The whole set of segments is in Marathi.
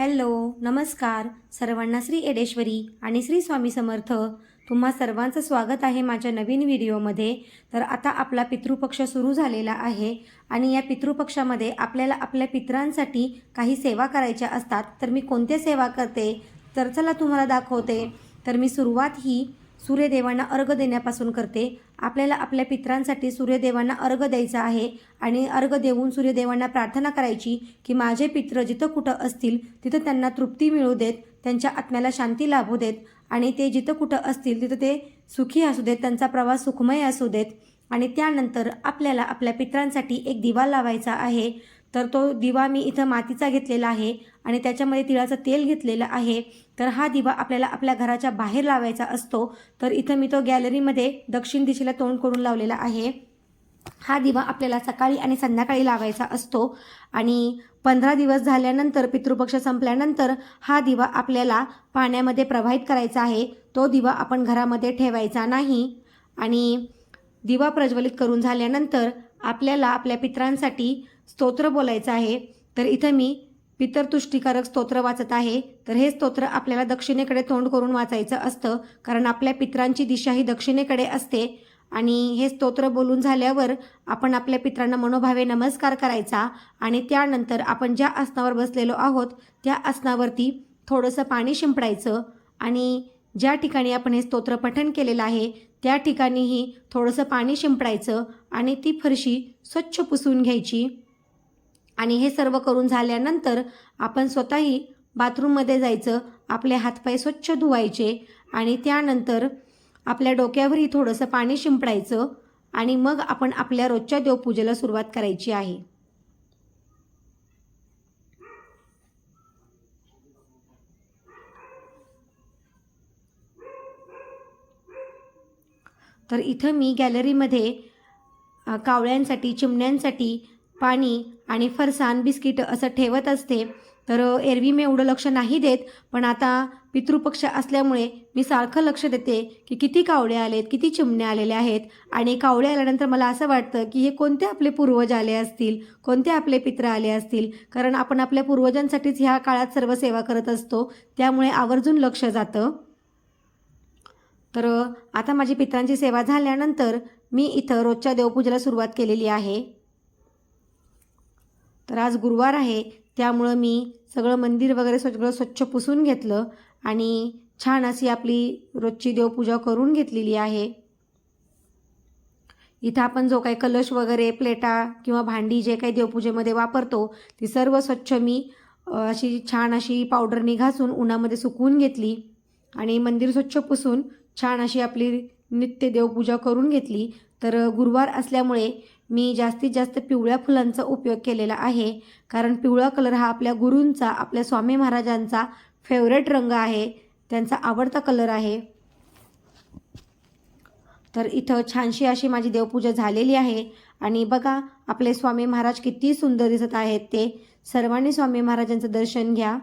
हॅलो नमस्कार. सर्वांना श्री एडेश्वरी आणि श्री स्वामी समर्थ. तुम्हा सर्वांचं स्वागत आहे माझ्या नवीन व्हिडिओमध्ये. तर आता आपला पितृपक्ष सुरू झालेला आहे आणि या पितृपक्षामध्ये आपल्याला आपल्या पितरांसाठी काही सेवा करायच्या असतात. तर मी कोणत्या सेवा करते? तर चला तुम्हाला दाखवते. तर मी सुरुवात ही सूर्यदेवांना अर्घ देण्यापासून करते. आपल्याला आपल्या पित्रांसाठी सूर्यदेवांना अर्घ द्यायचा आहे आणि अर्घ देऊन सूर्यदेवांना प्रार्थना करायची की माझे पित्र जिथं कुठं असतील तिथं त्यांना तृप्ती मिळू देत त्यांच्या आत्म्याला शांती लाभू देत आणि ते जिथं कुठं असतील तिथं ते सुखी असू देत त्यांचा प्रवास सुखमय असू देत. आणि त्यानंतर आपल्याला आपल्या पित्रांसाठी एक दिवा लावायचा आहे. तर तो दिवा मी इथं मातीचा घेतलेला आहे. आणि त्याच्यामध्ये तिळाचं तेल घेतलेलं आहे तर हा दिवा आपल्याला आपल्या घराच्या बाहेर लावायचा असतो तर इथं मी तो गॅलरीमध्ये दक्षिण दिशेला तोंड करून लावलेला आहे. हा दिवा आपल्याला सकाळी आणि संध्याकाळी लावायचा असतो आणि पंधरा दिवस झाल्यानंतर पितृपक्ष संपल्यानंतर हा दिवा आपल्याला पाण्यामध्ये प्रवाहित करायचा आहे. तो दिवा आपण घरामध्ये ठेवायचा नाही आणि दिवा प्रज्वलित करून झाल्यानंतर आपल्याला आपल्या पितरांसाठी स्तोत्र बोलायचं आहे. तर इथं मी पितरतुष्टीकारक स्तोत्र वाचत आहे तर हे स्तोत्र आपल्याला दक्षिणेकडे तोंड करून वाचायचं असतं कारण आपल्या पित्रांची दिशा ही दक्षिणेकडे असते. आणि हे स्तोत्र बोलून झाल्यावर आपण आपल्या पित्रांना मनोभावे नमस्कार करायचा आणि त्यानंतर आपण ज्या आसनावर बसलेलो आहोत त्या आसनावरती थोडंसं पाणी शिंपडायचं आणि ज्या ठिकाणी आपण हे स्तोत्र पठण केलेलं आहे त्या ठिकाणीही थोडंसं पाणी शिंपडायचं आणि ती फरशी स्वच्छ पुसून घ्यायची. आणि हे सर्व करून झाल्यानंतर आपण स्वतःही बाथरूममध्ये जायचं आपले हातपाय स्वच्छ धुवायचे आणि त्यानंतर आपल्या डोक्यावरही थोडंसं पाणी शिंपडायचं आणि मग आपण आपल्या रोजच्या देवपूजेला सुरुवात करायची आहे. तर इथं मी गॅलरीमध्ये कावळ्यांसाठी चिमण्यांसाठी पाणी आणि फरसाण बिस्किट असं ठेवत असते तर एरवी मी एवढं लक्ष नाही देत पण आता पितृपक्ष असल्यामुळे मी सारखं लक्ष देते की किती कावळे आलेत किती चिमण्या आलेल्या आहेत. आणि कावळे आल्यानंतर मला असं वाटतं की हे कोणते आपले पूर्वज आले असतील कोणते आपले पित्र आले असतील? कारण आपण आपल्या पूर्वजांसाठीच ह्या काळात सर्व सेवा करत असतो त्यामुळे आवर्जून लक्ष जातं. तर आता माझी पित्रांची सेवा झाल्यानंतर मी इथं रोजच्या देवपूजेला सुरुवात केलेली आहे. तर आज गुरुवार आहे त्यामुळं मी सगळं मंदिर वगैरे सगळं स्वच्छ पुसून घेतलं आणि छान अशी आपली रोजची देवपूजा करून घेतलेली आहे. इथं आपण जो काही कलश वगैरे प्लेटा किंवा भांडी जे काही देवपूजेमध्ये वापरतो ती सर्व स्वच्छ मी अशी छान अशी पावडरनी घासून उन्हामध्ये सुकवून घेतली आणि मंदिर स्वच्छ पुसून छान अशी आपली नित्य देवपूजा करून घेतली. तर गुरुवार असल्यामुळे मी जास्तीत जास्त पिवळ्या फुलांचा उपयोग केलेला आहे कारण पिवळा कलर हा आपल्या गुरूंचा आपल्या स्वामी महाराजांचा फेवरेट रंग आहे त्यांचा आवडता कलर आहे. तर इथं छानशी अशी माझी देवपूजा झालेली आहे आणि बघा आपले स्वामी महाराज किती सुंदर दिसत आहेत ते. सर्वांनी स्वामी महाराजांचं दर्शन घ्या.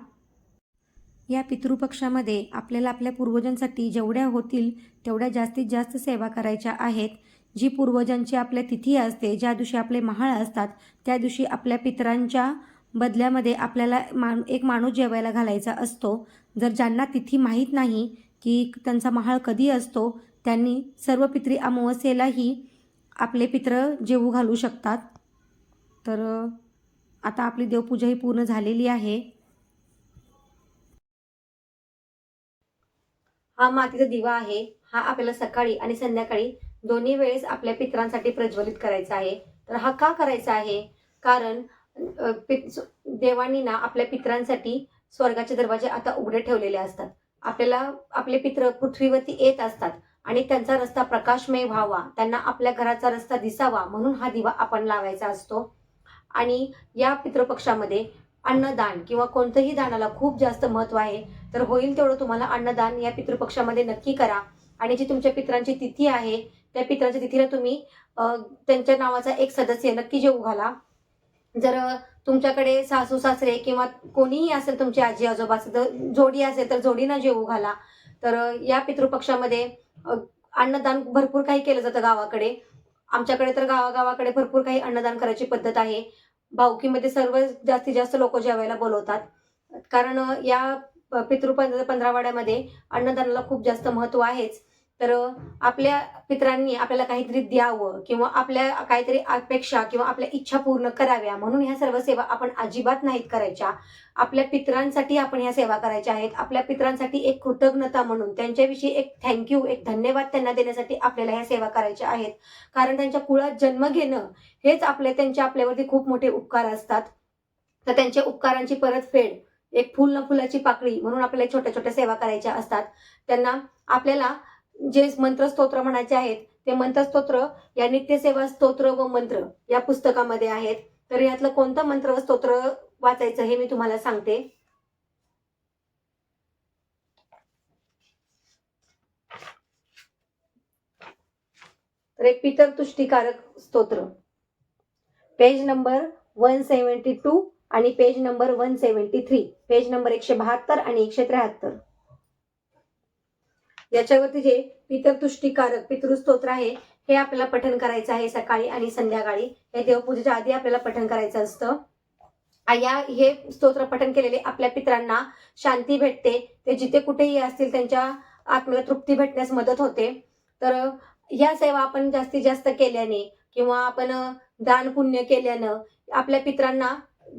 या पितृपक्षामध्ये आपल्याला आपल्या पूर्वजांसाठी जेवढ्या होतील तेवढ्या जास्तीत जास्त सेवा करायच्या आहेत. जी पूर्वजांची आपल्या तिथी असते ज्या दिवशी आपले महाळ असतात त्या दिवशी आपल्या पितरांच्या बदल्यामध्ये आपल्याला मान एक माणूस जेवायला घालायचा असतो. जर ज्यांना तिथी माहीत नाही की त्यांचा महाळ कधी असतो त्यांनी सर्व पितरी अमावस्येलाही आपले पित्र जेवू घालू शकतात. तर आता आपली देवपूजा ही पूर्ण झालेली आहे. हा मातीचा दिवा आहे. हा आपल्याला सकाळी आणि संध्याकाळी दोन्ही वेळेस आपल्या पित्रांसाठी प्रज्वलित करायचा आहे. तर हा का करायचा आहे? कारण अ, देवांनी ना आपल्या पित्रांसाठी स्वर्गाचे दरवाजे आता उघडे ठेवलेले असतात. आपल्याला आपले पित्र पृथ्वीवरती येत असतात आणि त्यांचा रस्ता प्रकाशमय व्हावा. त्यांना आपल्या घराचा रस्ता दिसावा म्हणून हा दिवा आपण लावायचा असतो. आणि या पितृपक्षामध्ये अन्नदान किंवा कोणतंही दानाला खूप जास्त महत्त्व आहे. तर होईल तेवढं तुम्हाला अन्नदान या पितृपक्षामध्ये नक्की करा. आणि जी तुमच्या पित्रांची तिथी आहे त्या पित्रांच्या तिथीला तुम्ही त्यांच्या नावाचा एक सदस्य नक्की जेवू घाला. जर तुमच्याकडे सासू सासरे किंवा कोणीही असेल तुमची आजी आजोबा असेल तर जोडी असेल तर जोडीनं जेवू घाला. तर या पितृपक्षामध्ये अन्नदान भरपूर काही केलं जातं गावाकडे. आमच्याकडे तर गावागावाकडे भरपूर काही अन्नदान करायची पद्धत आहे. भाऊकीमध्ये सर्व जास्तीत जास्त लोक जेवायला बोलवतात. कारण या पितृ पंध- पंधरावाड्यामध्ये अन्नदानाला खूप जास्त महत्त्व आहेच. तर आपल्या पितरांनी आपल्याला काहीतरी द्यावं किंवा आपल्या काहीतरी अपेक्षा किंवा आपल्या इच्छा पूर्ण कराव्या म्हणून ह्या सर्व सेवा आपण अजिबात नाहीत करायच्या. आपल्या पितरांसाठी आपण ह्या सेवा करायच्या आहेत. आपल्या पित्रांसाठी एक कृतज्ञता म्हणून त्यांच्याविषयी एक थँक्यू एक धन्यवाद त्यांना देण्यासाठी आपल्याला ह्या सेवा करायच्या आहेत. कारण त्यांच्या कुळात जन्म घेणं हेच आपले त्यांच्या आपल्यावरती खूप मोठे उपकार असतात. तर त्यांच्या उपकारांची परतफेड एक फुल न फुलाची पाकळी म्हणून आपल्याला छोट्या छोट्या सेवा करायच्या असतात. त्यांना आपल्याला जे मंत्रस्तोत्र म्हणायचे आहेत ते मंत्रस्तोत्र या नित्यसेवा स्तोत्र व मंत्र या पुस्तकामध्ये आहेत. तर यातलं कोणतं मंत्र व स्तोत्र वाचायचं हे मी तुम्हाला सांगते. तर एक पितर तुष्टिकारक स्तोत्र. Page number one seventy two आणि page number one seventy three. Page number एकशे बहात्तर आणि एकशे त्र्याहत्तर. याच्यावरती जे पितरतुष्टीकारक पितृस्तोत्र आहे हे आपल्याला पठण करायचं आहे सकाळी आणि संध्याकाळी. हे देवपूजेच्या आधी आपल्याला पठण करायचं असतं. या हे स्तोत्र पठण केलेले आपल्या पितरांना शांती भेटते. ते जिथे कुठेही असतील त्यांच्या आत्म्याला तृप्ती भेटण्यास मदत होते. तर या सेवा आपण जास्तीत जास्त केल्याने किंवा आपण दान पुण्य केल्यानं आपल्या पित्रांना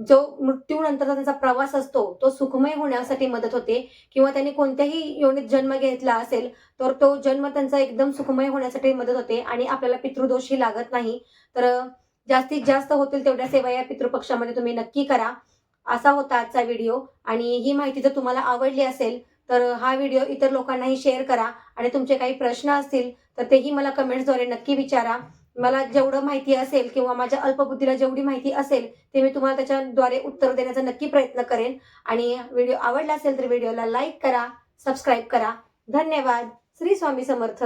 जो मृत्यूनंतरचा त्यांचा प्रवास असतो तो सुखमय होण्यासाठी मदत होते. किंवा त्यांनी कोणत्याही योनीत जन्म घेतला असेल तर तो जन्म त्यांचा एकदम सुखमय होण्यासाठी मदत होते आणि आपल्याला पितृदोषही लागत नाही. तर जास्तीत जास्त होतील तेवढ्या सेवा या पितृपक्षामध्ये तुम्ही नक्की करा. असा होता आजचा व्हिडिओ. आणि ही माहिती जर तुम्हाला आवडली असेल तर हा व्हिडिओ इतर लोकांनाही शेअर करा. आणि तुमचे काही प्रश्न असतील तर तेही मला कमेंट्सद्वारे नक्की विचारा. मला जेवढं माहिती असेल किंवा माझ्या अल्पबुद्धीला जेवढी माहिती असेल ते मी तुम्हाला त्याच्याद्वारे उत्तर देण्याचा नक्की प्रयत्न करेन. आणि व्हिडिओ आवडला असेल तर व्हिडिओला लाईक करा सबस्क्राईब करा. धन्यवाद. श्री स्वामी समर्थ.